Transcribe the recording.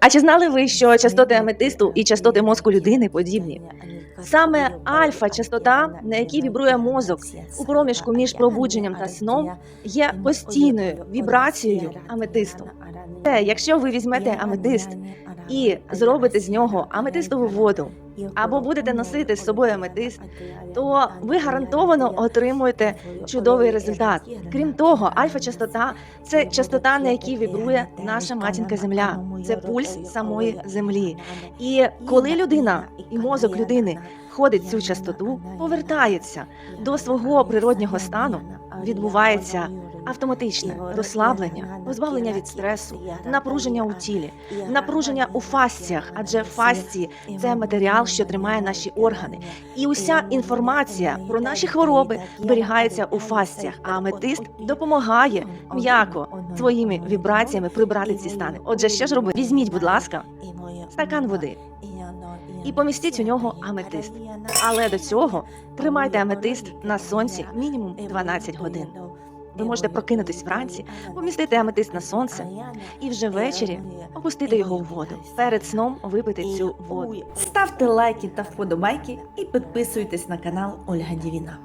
А чи знали ви, що частоти аметисту і частоти мозку людини подібні? Саме альфа-частота, на якій вібрує мозок у проміжку між пробудженням та сном, є постійною вібрацією аметисту. Те, якщо ви візьмете аметист і зробите з нього аметистову воду, або будете носити з собою аметист, то ви гарантовано отримуєте чудовий результат. Крім того, альфа-частота це частота, на якій вібрує наша матінка Земля. Це пульс самої землі. І коли людина і мозок людини входить цю частоту, повертається до свого природнього стану, відбувається автоматичне розслаблення, позбавлення від стресу, напруження у тілі, напруження у фасціях, адже фасції це матеріал, що тримає наші органи. І уся інформація про наші хвороби зберігається у фасціях, а аметист допомагає м'яко своїми вібраціями прибрати ці стани. Отже, що ж робити? Візьміть, будь ласка, стакан води і помістіть у нього аметист. Але до цього тримайте аметист на сонці мінімум 12 годин. Ви можете прокинутись вранці, помістити аметист на сонце і вже ввечері опустити його в воду. Перед сном випити цю воду. Ставте лайки та вподобайки і підписуйтесь на канал Ольга Дівіна.